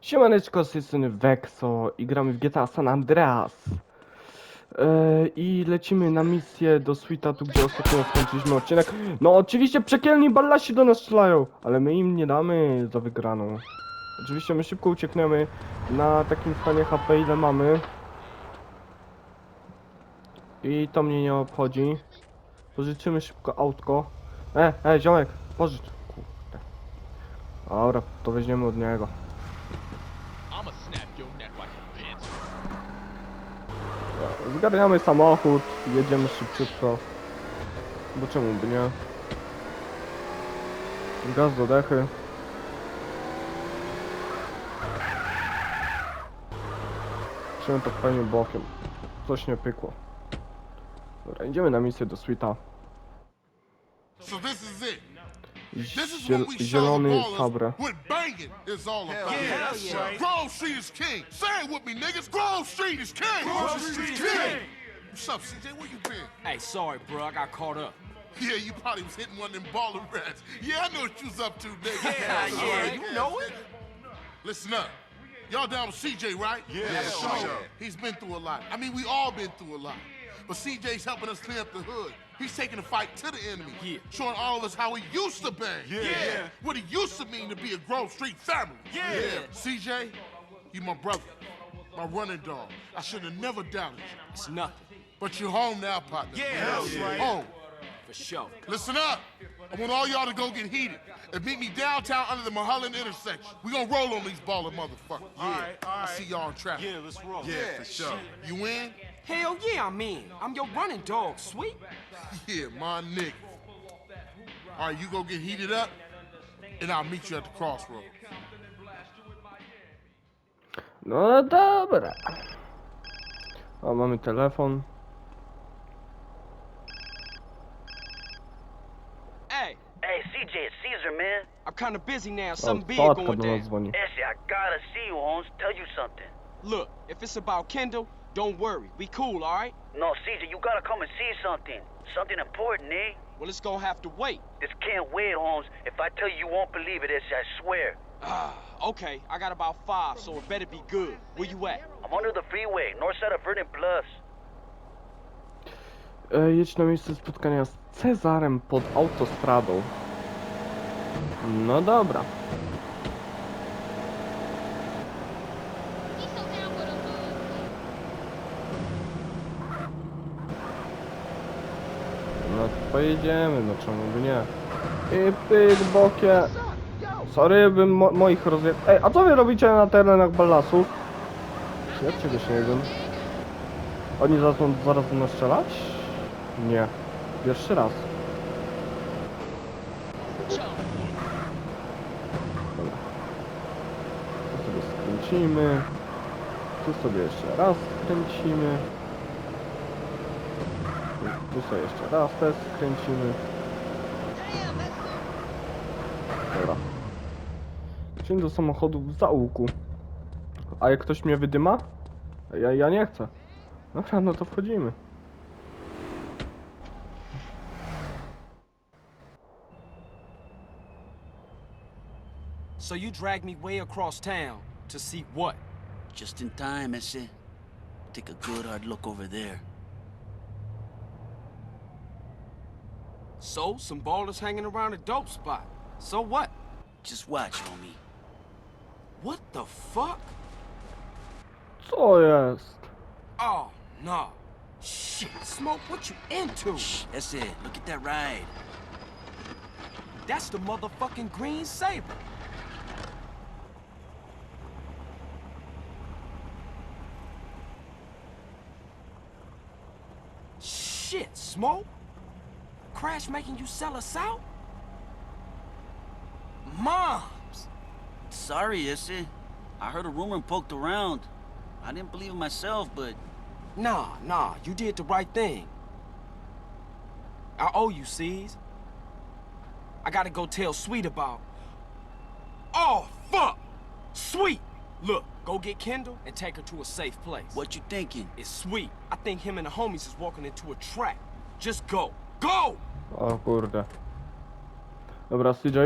Siemaneczko, z tej strony Vexo i gramy w GTA San Andreas. E, I lecimy na misję do Sweetatu, gdzie ostatnio skończyliśmy odcinek. No oczywiście przekielni ballasi do nas strzelają, ale my im nie damy za wygraną. Oczywiście my szybko uciekniemy na takim stanie HP ile mamy. I to mnie nie obchodzi. Pożyczymy szybko autko. E, e, ziomek, pożycz. Dobra, to weźmiemy od niego. Zgarniamy samochód, jedziemy szybciutko. Bo czemu by nie? Gaz do dechy. Trzymaj to fajnie bokiem. Coś nie pykło. Dobra, idziemy na misję do Sweeta. So this is it. This is what we zielony ballers Fabre. what banging is all about. yeah, that's right. Grove Street is king. Say it with me, niggas. Grove Street is king. Grove Street is king. What's up, CJ? Where you been? Hey, sorry, bro. I got caught up. Yeah, you probably was hitting one of them baller rats. Yeah, I know what you was up to, nigga. Yeah, That's yeah, you know it. Listen up. Y'all down with CJ, right? Yeah, sure. He's been through a lot. I mean, we all been through a lot. But CJ's helping us clean up the hood. He's taking the fight to the enemy. Yeah. Showing all of us how he used to bang. Yeah. What it used to mean to be a Grove Street family. Yeah. CJ, you my brother. My running dog. I should have never doubted you. It's nothing, But you're home now, partner. Yeah, that's right. Home. for sure. Listen up. I want all y'all to go get heated and meet me downtown under the Mulholland intersection. We gonna roll on these baller motherfuckers. Yeah. right, all I right. see y'all in traffic. Yeah, let's roll. Yeah, for sure. You in? Hell yeah, I'm in. I'm your running dog, sweet. Yeah, my nigga. All right, you go get heated up, and I'll meet you at the crossroads. No dobra. O, oh, mamy telefon. Hey, Hey, CJ, it's Caesar, man. I'm kind of busy now. O, Something big Totka going nas down. dzwoni. Essie, I gotta see you, Holmes. Tell you something. Look, if it's about Kendall, don't worry. We cool, all right? No, Caesar, you gotta come and see something. Something important, eh? Well, it's gonna have to wait. This can't wait, Holmes. If I tell you, you won't believe it, Essie, I swear. Ah, okay. I got about five, so it better be good. Where you at? I'm under the freeway, north side of Vernon Plus. Jedź na miejsce spotkania z Cezarem pod autostradą. No dobra. Pojedziemy, no czemu by nie? I pyk bokie. Sorry, bym mo moich rozje... Ej, a co wy robicie na terenach ballasów? Ja czegoś nie wiem. Oni zaczną zaraz nas strzelać? Nie. Pierwszy raz. Dobra. Tu sobie skręcimy. Tu sobie jeszcze raz skręcimy. Tu sobie jeszcze raz też skręcimy. Dobra. Wsiądę do samochodu w zaułku. A jak ktoś mnie wydyma? Ja, ja nie chcę. Dobra, no to wchodzimy. So you dragged me way across town to see what? Just in time, ese. Take a good hard look over there. So, some ballers hanging around a dope spot. So what? Just watch, homie. What the fuck? Co jest? Oh, no. Shit, Smoke, what you into? Shh, it. look at that ride. That's the motherfucking Green Saber. Shit, Smoke? Crash making you sell us out? Moms! Sorry, Issy. I heard a rumor and poked around. I didn't believe it myself, but Nah, nah, you did the right thing. I owe you, C's. I gotta go tell Sweet about. Oh, fuck! Sweet! Look, go get Kendall and take her to a safe place. what you thinking? It's Sweet. I think him and the homies is walking into a trap. Just go. Go! O kurde. Dobra, CJ.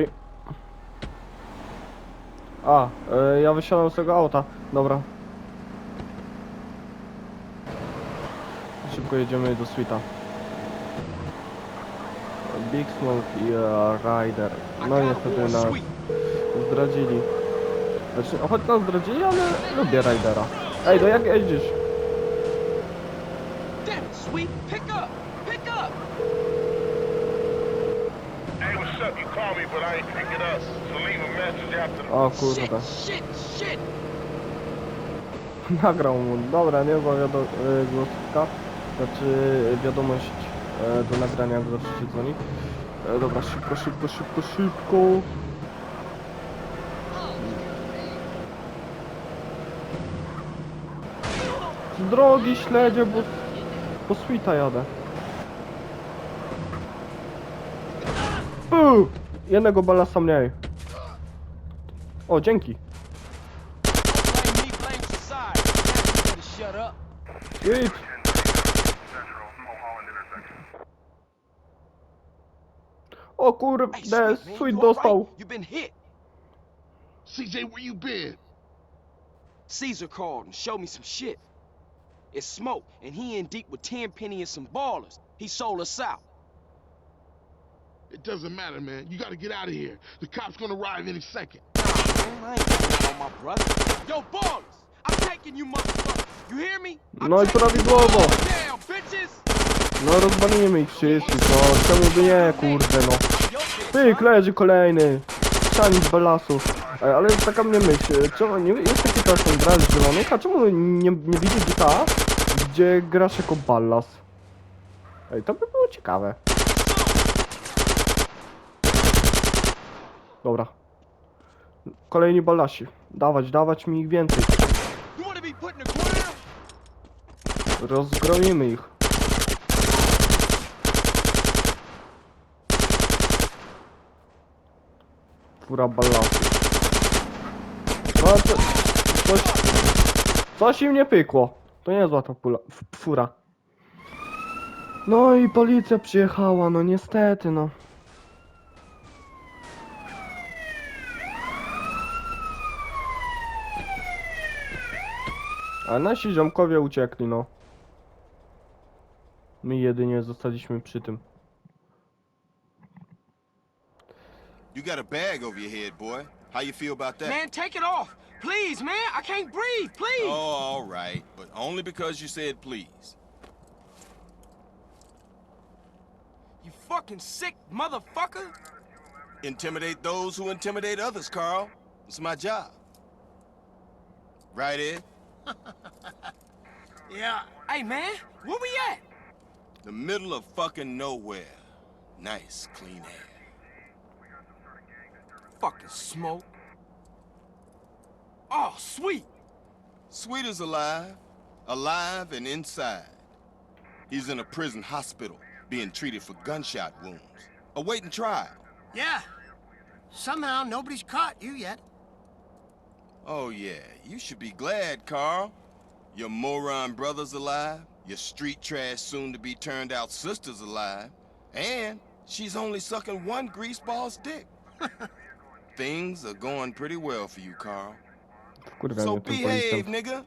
A, e, ja wysiadam z tego auta. Dobra. Szybko jedziemy do suita. Big Smoke i e, Ryder. I No niestety nas zdradzili. Znaczy, choć nas zdradzili, ale lubię Rydera. Ej, to jak jeździsz? Damn sweet. Pick up. Up? You call me, but I ain't pick it up. So leave a message after the... O shit, shit. Nagrał mu. Dobra, nie była wiado e, głosówka. Znaczy wiadomość e, do nagrania, jak zaczniecie dzwonić. E, dobra, szybko, szybko, szybko, szybko. Z drogi śledzie, bo po suita jadę. Uu, jednego balasa mniej. O, dzięki. Blame me, blame society. You better. Sweet. O kurde, Hey, sweet, man, sweet you dostał. been hit. CJ, where you been? Caesar called and showed me some shit. It's smoke, and he in deep with Tenpenny and some ballers. He sold us out. It doesn't matter, man. You gotta get out of here. The cops gonna arrive any second. Yo, ballers! I'm taking you motherfuckers. You hear me? No i prawidłowo. No rozwalimy ich wszystkich, no czemu by nie, kurde no. Pyk, leży kolejny. Szanic balasów. Ej, Ale taka mnie myśl, czemu nie, jest taki czasem gra z zielonych, a czemu nie, nie widzi GTA, gdzie grasz jako ballas? Ej, to by było ciekawe. Dobra. Kolejni ballasi. Dawać, dawać mi ich więcej. Rozgromimy ich. Fura ballasy. No, co, coś, coś im nie pykło. To nie zła pula, f- fura. No i policja przyjechała, no niestety, no. A nasi ziomkowie uciekli, no. My jedynie zostaliśmy przy tym. You got a bag over your head, boy. How you feel about that? Man, take it off. Please, man. I can't breathe. Please. Oh, all right, but only because you said please. You fucking sick motherfucker. Intimidate those who intimidate others, Carl. It's my job. Right, Ed? Yeah. Hey, man. Where we at? The middle of fucking nowhere. Nice, clean air. Fucking smoke. Oh, sweet. Sweet is alive. Alive and inside. He's in a prison hospital, being treated for gunshot wounds. Awaiting trial. Yeah. Somehow nobody's caught you yet. Oh, yeah. You should be glad, Carl. Your moron brother's alive. Your street trash soon to be turned out sister's alive. And she's only sucking one greaseball's dick. Things are going pretty well for you, Carl. Wkurwia So behave, policjant. nigga.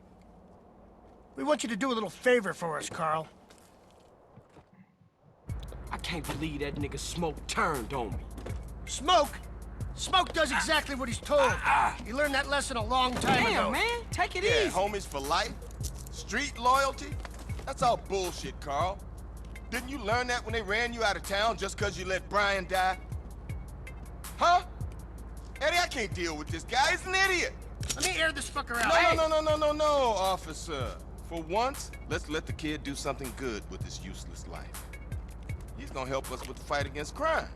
We want you to do a little favor for us, Carl. I can't believe that nigga Smoke turned on me. Smoke. Smoke does exactly what he's told. Ah, ah. He learned that lesson a long time Damn, ago. man. Take it Yeah, easy. homies for life. Street loyalty. That's all bullshit, Carl. Didn't you learn that when they ran you out of town just because you let Brian die? Huh? Eddie, I can't deal with this guy. He's an idiot. Let me air this fucker out. No, no, no, no, no, no, no, officer. For once, let's let the kid do something good with his useless life. He's gonna help us with the fight against crime.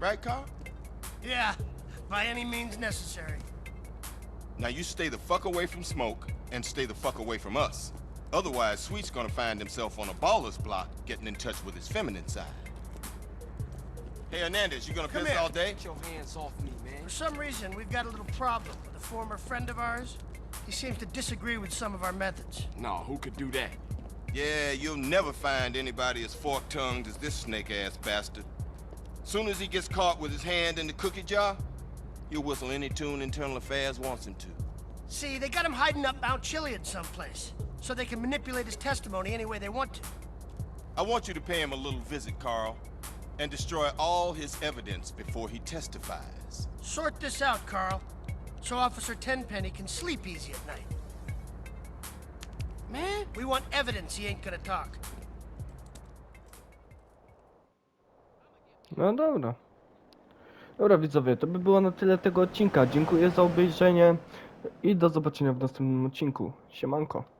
Right, Carl? Yeah, by any means necessary. Now you stay the fuck away from smoke and stay the fuck away from us. Otherwise, Sweet's gonna find himself on a baller's block getting in touch with his feminine side. Hey, Hernandez, you gonna Come piss here. all day? Get your hands off me, man. For some reason, we've got a little problem with a former friend of ours. He seems to disagree with some of our methods. No, who could do that? Yeah, you'll never find anybody as fork-tongued as this snake-ass bastard. Soon as he gets caught with his hand in the cookie jar, He'll whistle any tune Internal Affairs wants him to. See, they got him hiding up Mount Chiliad someplace, so they can manipulate his testimony any way they want to. I want you to pay him a little visit, Carl, and destroy all his evidence before he testifies. Sort this out, Carl, so Officer Tenpenny can sleep easy at night. Man, we want evidence he ain't gonna talk. No dobra. Dobra widzowie, to by było na tyle tego odcinka. Dziękuję za obejrzenie i do zobaczenia w następnym odcinku. Siemanko.